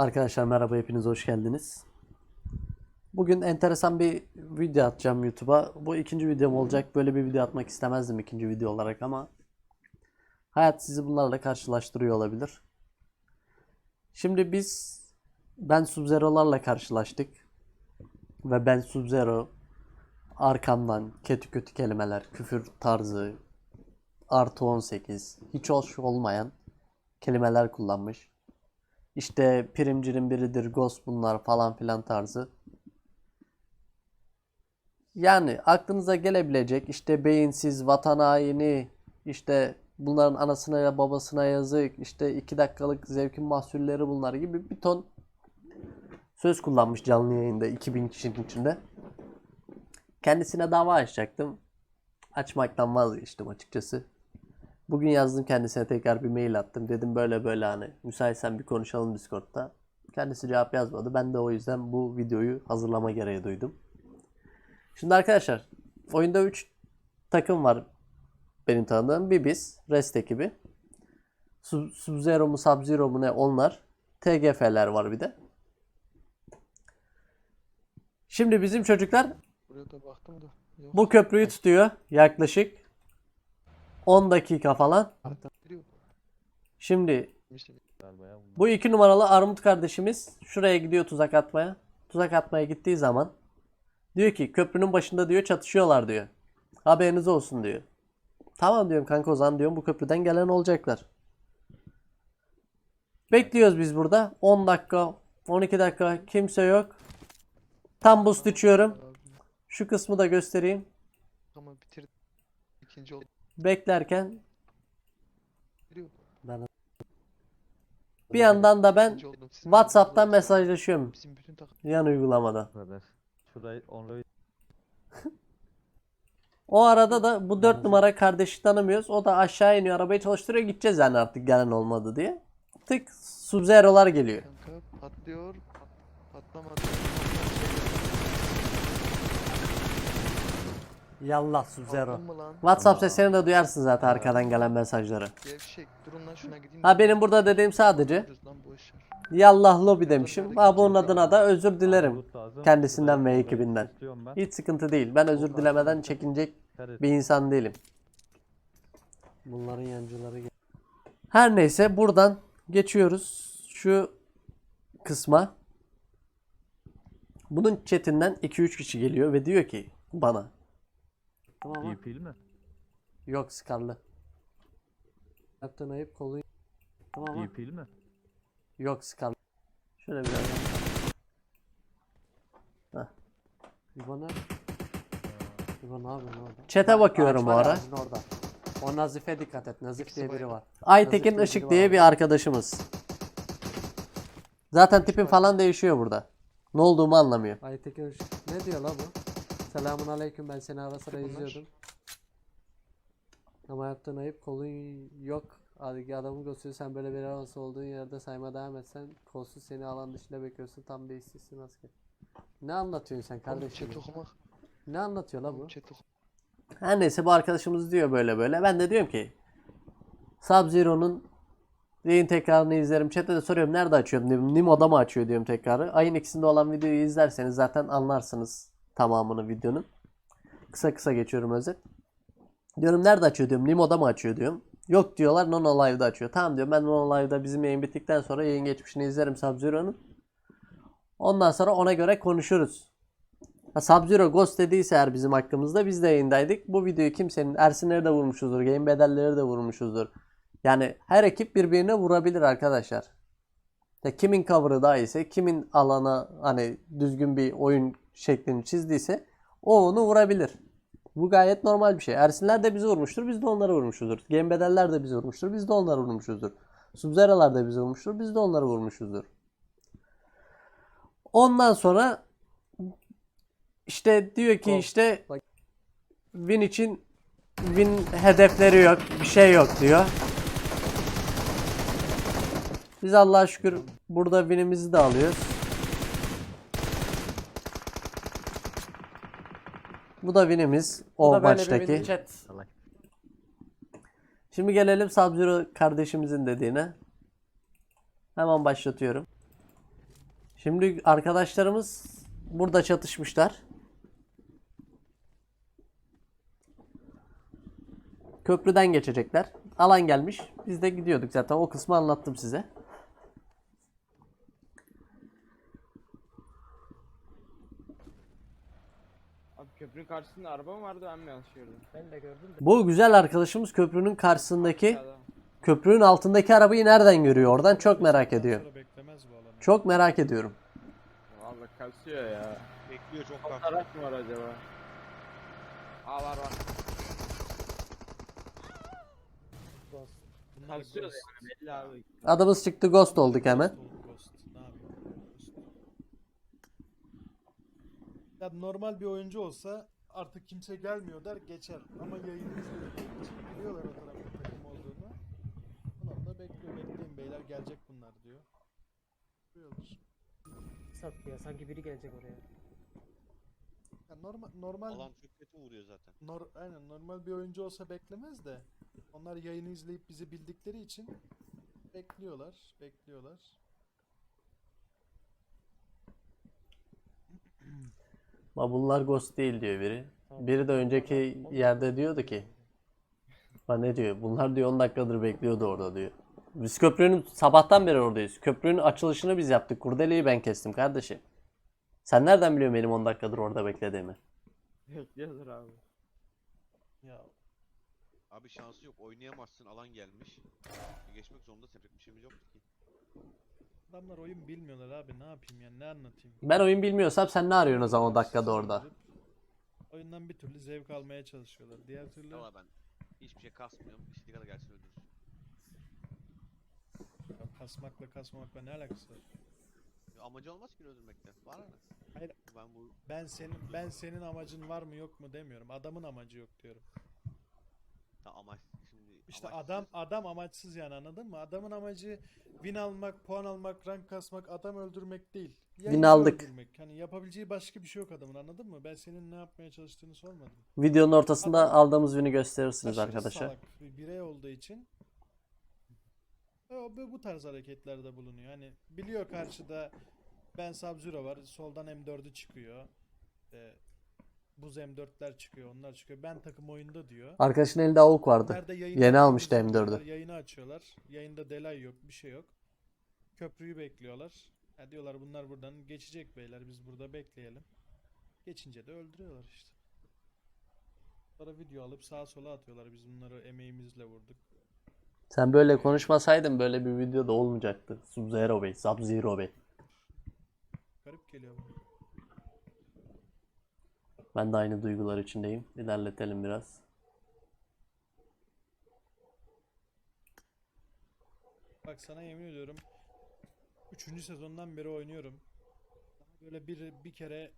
Arkadaşlar merhaba hepiniz hoş geldiniz. Bugün enteresan bir video atacağım YouTube'a. Bu ikinci videom olacak. Böyle bir video atmak istemezdim ikinci video olarak ama hayat sizi bunlarla karşılaştırıyor olabilir. Şimdi biz ben Sub-Zero'larla karşılaştık. Ve ben Sub-Zero arkamdan kötü kötü kelimeler, küfür tarzı, artı 18, hiç hoş olmayan kelimeler kullanmış. İşte primcirin biridir, ghost bunlar falan filan tarzı. Yani aklınıza gelebilecek işte beyinsiz, vatan haini, işte bunların anasına ya babasına yazık, işte iki dakikalık zevkin mahsulleri bunlar gibi bir ton söz kullanmış canlı yayında 2000 kişinin içinde. Kendisine dava açacaktım. Açmaktan vazgeçtim açıkçası. Bugün yazdım kendisine tekrar bir mail attım. Dedim böyle böyle hani müsaitsen bir konuşalım Discord'da. Kendisi cevap yazmadı. Ben de o yüzden bu videoyu hazırlama gereği duydum. Şimdi arkadaşlar oyunda 3 takım var benim tanıdığım. Bir biz, Rest ekibi. Sub- Sub-Zero mu Sub-Zero mu ne onlar. TGF'ler var bir de. Şimdi bizim çocuklar Buraya da baktım da. Yok. bu köprüyü tutuyor yaklaşık 10 dakika falan. Şimdi Bu iki numaralı Armut kardeşimiz şuraya gidiyor tuzak atmaya. Tuzak atmaya gittiği zaman diyor ki köprünün başında diyor çatışıyorlar diyor. Haberiniz olsun diyor. Tamam diyorum kanka o zaman diyorum bu köprüden gelen olacaklar. Bekliyoruz biz burada. 10 dakika, 12 dakika kimse yok. Tam boost içiyorum. Şu kısmı da göstereyim. Ama bitir. İkinci oldu. Beklerken ben bir yandan da ben WhatsApp'tan mesajlaşıyorum yan. Şurayı onları O arada da bu 4 numara kardeşi tanımıyoruz. O da aşağı iniyor arabayı çalıştırıyor. Gideceğiz yani artık gelen olmadı diye. Tık Sub-Zero'lar geliyor. Kanka patlıyor. Pat, patlamadı. Yallah Sub-Zero. Patladın mı lan? WhatsApp seslerini de duyarsın zaten arkadan gelen mesajları. Gevşek. Durun lan şuna gideyim. Ha benim burada dediğim sadece Lan ver. Yallah Lobby demişim. Ha bunun adına da özür dilerim. Bulut lazım. Kendisinden ve ekibinden. istiyorum ben. Hiç sıkıntı değil. Ben özür dilemeden çekinecek bir insan değilim. Bunların yancıları Her neyse buradan geçiyoruz şu kısma. Bunun chatinden 2-3 kişi geliyor ve diyor ki bana. Tamam mı? DP'li mi? Yok Scar'lı. Yaptığın ayıp kolu. Tamam mı? DP'li mi? Yok Scar'lı. Şöyle biraz. Heh. İbo ne? İbo ne yapıyorsun orada? Chat'e bakıyorum o ara. Orada. O Nazif'e dikkat et. Nazif İkisi diye biri var. Aytekin Nazif Işık diye var. bir arkadaşımız. Zaten tipim falan değişiyor burada. Ne olduğumu anlamıyor. Aytekin Işık. Ne diyor la bu? Selamun aleyküm ben seni ara sıra izliyordum. Ama yaptığın ayıp kolun yok. Adiki adamı gösteriyor sen böyle bir arası olduğun yerde sayma devam etsen kolsuz seni alan dışında bekliyorsun tam bir işsizsin asker. Ne anlatıyorsun sen kardeşim? Chat okumak. Ne anlatıyor la bu? Chat. Her neyse bu arkadaşımız diyor böyle böyle. Ben de diyorum ki Sub-Zero'nun yayın tekrarını izlerim. Chat'te de soruyorum nerede açıyorum diyorum. Nimo'da mı açıyor diyorum tekrarı. Ayın ikisinde olan videoyu izlerseniz zaten anlarsınız tamamını videonun. Kısa kısa geçiyorum özet. Diyorum nerede açıyor diyorum. Nimo'da mı açıyor diyorum. Yok diyorlar Nono Live'da açıyor. Tamam diyorum ben Nono Live'da bizim yayın bittikten sonra yayın geçmişini izlerim Sub-Zero'nun. Ondan sonra ona göre konuşuruz. Sub-Zero Ghost dediyse eğer bizim hakkımızda biz de yayındaydık. Bu videoyu kimsenin Ersinleri de vurmuşuzdur. Game bedelleri de vurmuşuzdur. Yani her ekip birbirine vurabilir arkadaşlar. Ya kimin cover'ı daha iyiyse, kimin alana hani düzgün bir oyun şeklini çizdiyse o onu vurabilir. Bu gayet normal bir şey. Ersinler de bizi vurmuştur, biz de onları vurmuşuzdur. Game bedeller de bizi vurmuştur, biz de onları vurmuşuzdur. Sub-Zero'lar da bizi vurmuştur, biz de onları vurmuşuzdur. Ondan sonra işte diyor ki işte win için win hedefleri yok, bir şey yok diyor. Biz Allah'a şükür burada winimizi de alıyoruz. Bu da winimiz o Bu da böyle bir maçtaki. Şimdi gelelim Sub-Zero kardeşimizin dediğine. Hemen başlatıyorum. Şimdi arkadaşlarımız burada çatışmışlar. Köprüden geçecekler. Alan gelmiş. Biz de gidiyorduk zaten. O kısmı anlattım size. Abi köprünün karşısında araba mı vardı ben mi yanlış gördüm? Ben de gördüm de. Bu güzel arkadaşımız köprünün karşısındaki, köprünün altındaki arabayı nereden görüyor oradan çok merak alanı. Çok merak ediyorum. Valla kasıyor ya. Bekliyor çok haklı. taraf mı var acaba? Aa var var. Kasıyor yani belli abi. Adımız çıktı ghost olduk hemen. Ghost oldu, ghost. Ne yapayım? Ghost. Ya normal bir oyuncu olsa artık kimse gelmiyor der geçer. Ama yayını izledikleri için biliyorlar o tarafta takım olduğunu. Bunlar da bekliyor. Bekleyin beyler gelecek bunlar diyor. Duyuyorlar. Sat ya sanki biri gelecek oraya. Ya normal normal Alan çok kötü vuruyor zaten. Nor aynen normal bir oyuncu olsa beklemez de onlar yayını izleyip bizi bildikleri için bekliyorlar, bekliyorlar. Ama bunlar ghost değil diyor biri. Biri de önceki yerde diyordu ki. Ha ne diyor? Bunlar diyor 10 dakikadır bekliyordu orada diyor. Biz köprünün sabahtan beri oradayız. Köprünün açılışını biz yaptık. Kurdeleyi ben kestim kardeşim. Sen nereden biliyorsun benim 10 dakikadır orada beklediğimi? Bekliyordur abi. Ya Abi şansı yok. Oynayamazsın. Alan gelmiş. Geçmek zorundasın. Yapacak bir şeyimiz yok ki. Adamlar oyun bilmiyorlar abi ne yapayım yani ne anlatayım. Ben oyun bilmiyorsam sen ne arıyorsun o zaman o dakikada orada? Oyundan bir türlü zevk almaya çalışıyorlar. Diğer türlü Valla ben hiçbir şey kasmıyorum. İstediği kadar gelsin öldürsün. Ya kasmakla kasmamakla ne alakası var? Ya Amacı olmaz ki öldürmekte. Var mı? Hayır. Ben bu Ben senin ben senin amacın var mı yok mu demiyorum. Adamın amacı yok diyorum. ta amaç İşte amaçsız- adam adam amaçsız yani anladın mı? Adamın amacı win almak, puan almak, rank kasmak, adam öldürmek değil. Yayıncı aldık. öldürmek. Hani yapabileceği başka bir şey yok adamın anladın mı? Ben senin ne yapmaya çalıştığını sormadım. Videonun ortasında Adam- aldığımız günü gösterirsiniz Aşırı arkadaşlar. salak bir birey olduğu için ve o bu- tarz hareketlerde bulunuyor. Hani biliyor karşıda ben Sub-Zero var. Soldan M4'ü çıkıyor. Ee, buz M4'ler çıkıyor. Onlar çıkıyor. Ben takım oyunda diyor. Arkadaşın elinde avuk vardı. Nerede yayın Yeni almıştı diyorlar, M4'ü. Yayını açıyorlar. Yayında delay yok, bir şey yok. Köprüyü bekliyorlar. Ha diyorlar bunlar buradan geçecek beyler biz burada bekleyelim. Geçince de öldürüyorlar işte. Sonra video alıp sağa sola atıyorlar. Biz bunları emeğimizle vurduk. Sen böyle konuşmasaydın böyle bir video da olmayacaktı. Sub-Zero Bey, Sub-Zero Bey. Garip geliyor bana. Ben de aynı duygular içindeyim. İlerletelim biraz. Bak sana yemin ediyorum. Üçüncü sezondan beri oynuyorum. Böyle bir bir kere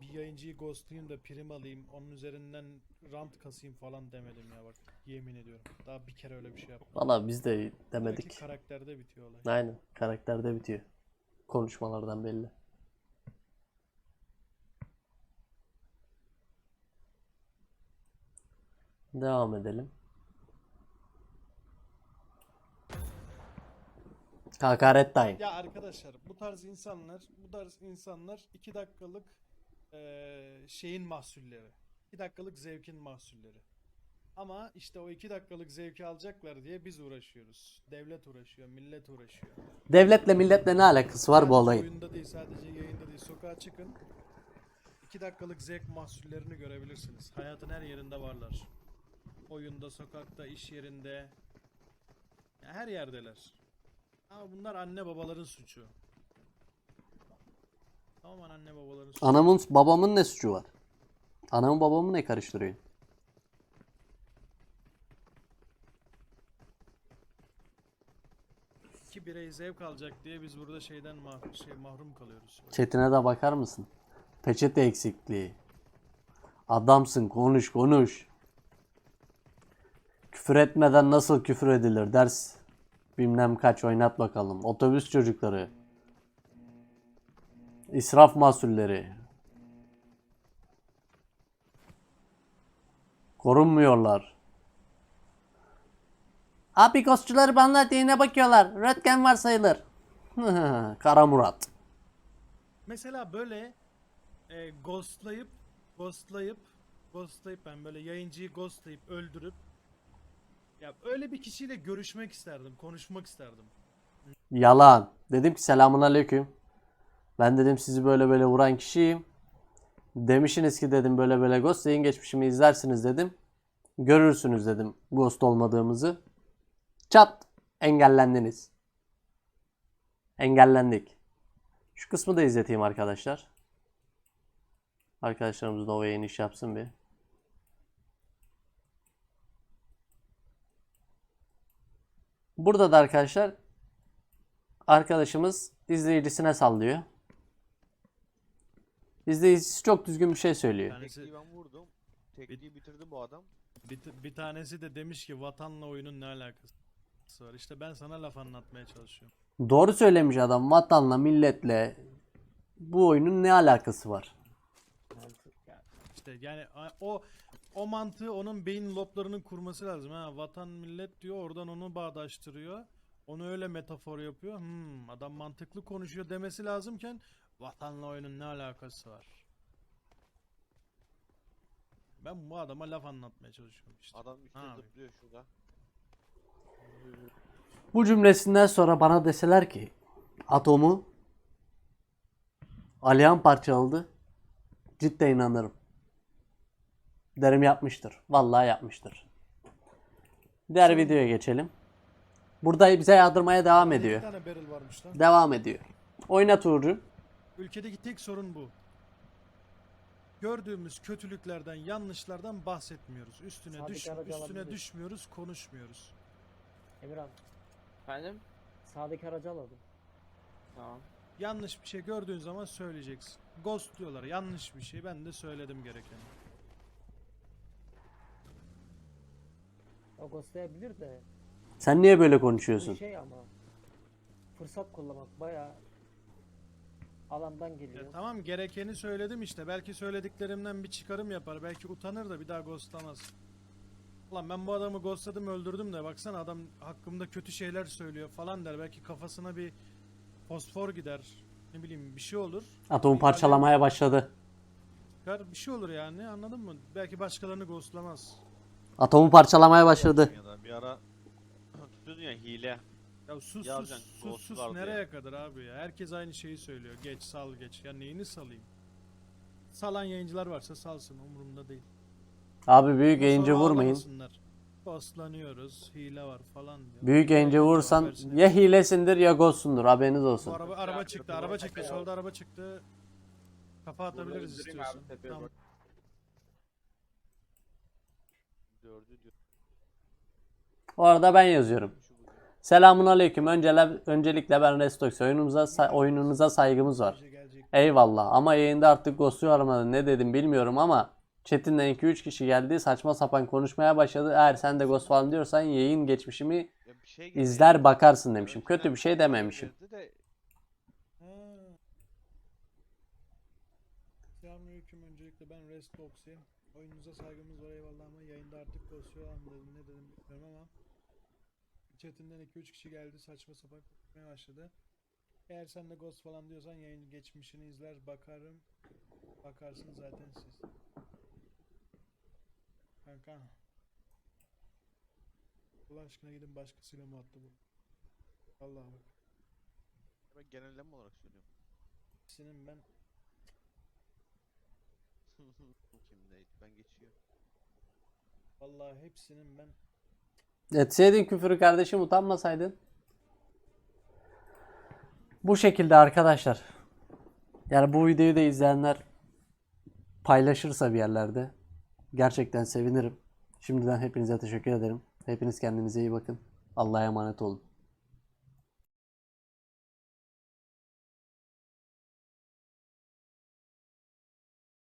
bir yayıncıyı ghostlayayım da prim alayım. Onun üzerinden rant kasayım falan demedim ya bak. Yemin ediyorum. Daha bir kere öyle bir şey yapmadım. Valla biz de demedik. ki karakterde bitiyor olay. Aynen. Karakterde bitiyor. Konuşmalardan belli. Devam edelim. Hakaret time. Ya arkadaşlar bu tarz insanlar, bu tarz insanlar 2 dakikalık eee, şeyin mahsulleri. 2 dakikalık zevkin mahsulleri. Ama işte o 2 dakikalık zevki alacaklar diye biz uğraşıyoruz. Devlet uğraşıyor, millet uğraşıyor. Devletle milletle ne alakası var bu olayın? Oyunda değil, sadece yayında değil. Sokağa çıkın. 2 dakikalık zevk mahsullerini görebilirsiniz. Hayatın her yerinde varlar. Oyunda, sokakta, iş yerinde. Ya her yerdeler. Ama bunlar anne babaların suçu. Tamamen anne babaların suçu. Anamın babamın ne suçu var? Anamın babamı ne karıştırıyor? İki birey zevk alacak diye biz burada şeyden mah şey mahrum kalıyoruz. Chatine de bakar mısın? Peçete eksikliği. Adamsın konuş konuş. Küfür etmeden nasıl küfür edilir ders bilmem kaç oynat bakalım. Otobüs çocukları. İsraf mahsulleri. Korunmuyorlar. Abi ghostçuları banla diğine bakıyorlar. Röntgen var sayılır. Kara Murat. mesela böyle e, ghostlayıp ghostlayıp ghostlayıp ben böyle yayıncıyı ghostlayıp öldürüp ya öyle bir kişiyle görüşmek isterdim, konuşmak isterdim. Yalan. Dedim ki selamun aleyküm. Ben dedim sizi böyle böyle vuran kişiyim. Demişsiniz ki dedim böyle böyle Ghost yayın geçmişimi izlersiniz dedim. Görürsünüz dedim Ghost olmadığımızı. Çat engellendiniz. Engellendik. Şu kısmı da izleteyim arkadaşlar. Arkadaşlarımız da o yayın iş yapsın bir. Burada da arkadaşlar arkadaşımız izleyicisine sallıyor. İzleyicisi çok düzgün bir şey söylüyor. Tanesi, Tekliği ben vurdum. Tekliği bitirdi bu adam. bir, bir tanesi de demiş ki vatanla oyunun ne alakası var. İşte ben sana laf anlatmaya çalışıyorum. Doğru söylemiş adam. Vatanla, milletle bu oyunun ne alakası var? İşte yani o o mantığı onun beyin loblarının kurması lazım. Ha vatan millet diyor oradan onu bağdaştırıyor. Onu öyle metafor yapıyor. Hmm, adam mantıklı konuşuyor demesi lazımken vatanla oyunun ne alakası var? Ben bu adama laf anlatmaya çalışıyorum işte. Adam üstte Abi. zıplıyor şurada. Bu cümlesinden sonra bana deseler ki atomu Alihan parçaladı. Cidden inanırım. Derim yapmıştır. Vallahi yapmıştır. Diğer videoya geçelim. Burada bize yardırmaya devam Bir ediyor. tane barrel varmış lan. Devam ediyor. Oynat Uğur'cum. Ülkedeki tek sorun bu. Gördüğümüz kötülüklerden, yanlışlardan bahsetmiyoruz. Üstüne Sadık düş, aracı üstüne düşmüyoruz, konuşmuyoruz. Emirhan Efendim? sağdaki aracı alalım. Tamam. Yanlış bir şey gördüğün zaman söyleyeceksin. Ghost diyorlar. Yanlış bir şey. Ben de söyledim gerekeni. O ghostlayabilir de Sen niye böyle konuşuyorsun? şey ama fırsat kullanmak baya alandan Ya geliyor. tamam gerekeni söyledim işte. Belki söylediklerimden bir çıkarım yapar. Belki utanır da bir daha ghostlamaz. Ulan ben bu adamı ghostladım öldürdüm de baksana adam hakkımda kötü şeyler söylüyor falan der. Belki kafasına bir fosfor gider. Ne bileyim bir şey olur. Atomu Bir parçalamaya başladı. Çıkar bir şey olur yani anladın mı? Belki başkalarını ghostlamaz. Atomu parçalamaya başladı. Ya da bir ara tutuyordun ya hile. Ya sus sus Yazacaksın, sus ghost sus var diye. nereye kadar abi ya? Herkes aynı şeyi söylüyor. Geç sal geç. Ya neyini salayım? Salan yayıncılar varsa salsın umurumda değil. Abi büyük yayıncı sonra vurmayın. ağlamasınlar. Ghostlanıyoruz, hile var falan diyor. Büyük yayıncı vursan ya hilesindir ya ghostsundur haberiniz Bu olsun. araba araba Ya, çıktı, araba çıktı, solda araba çıktı. Kafa atabiliriz istiyorsan. Tamam. bak. Gördü diyor. O arada ben yazıyorum. Selamun aleyküm. Önceler, öncelikle ben Restox. Oyunumuza, sa- oyununuza saygımız var. Eyvallah ama yayında artık ghost'u aramadı. Ne dedim bilmiyorum ama chatinden 2-3 kişi geldi. Saçma sapan konuşmaya başladı. Eğer sen de ghost falan diyorsan yayın geçmişimi şey izler bakarsın demişim. Kötü bir şey dememişim. girdi de Ha. Selamünaleyküm. Öncelikle ben Restox'im. Oyununuza saygımız var eyvallah ama yayında artık basıyor anladım ne dedim bilmiyorum ama chatinden 2-3 kişi geldi saçma sapan konuşmaya başladı. Eğer sen de Ghost falan diyorsan yayın geçmişini izler bakarım. Bakarsın zaten siz. Kanka. Allah aşkına gidin başkasıyla muhatap olun. Vallahi bak. ben genelleme olarak söylüyorum. Senin ben Kimdeydi? Ben geçiyor. vallahi hepsinin ben Etseydin küfürü kardeşim utanmasaydın. Bu şekilde arkadaşlar. Yani bu videoyu da izleyenler paylaşırsa bir yerlerde gerçekten sevinirim. Şimdiden hepinize teşekkür ederim. Hepiniz kendinize iyi bakın. Allah'a emanet olun.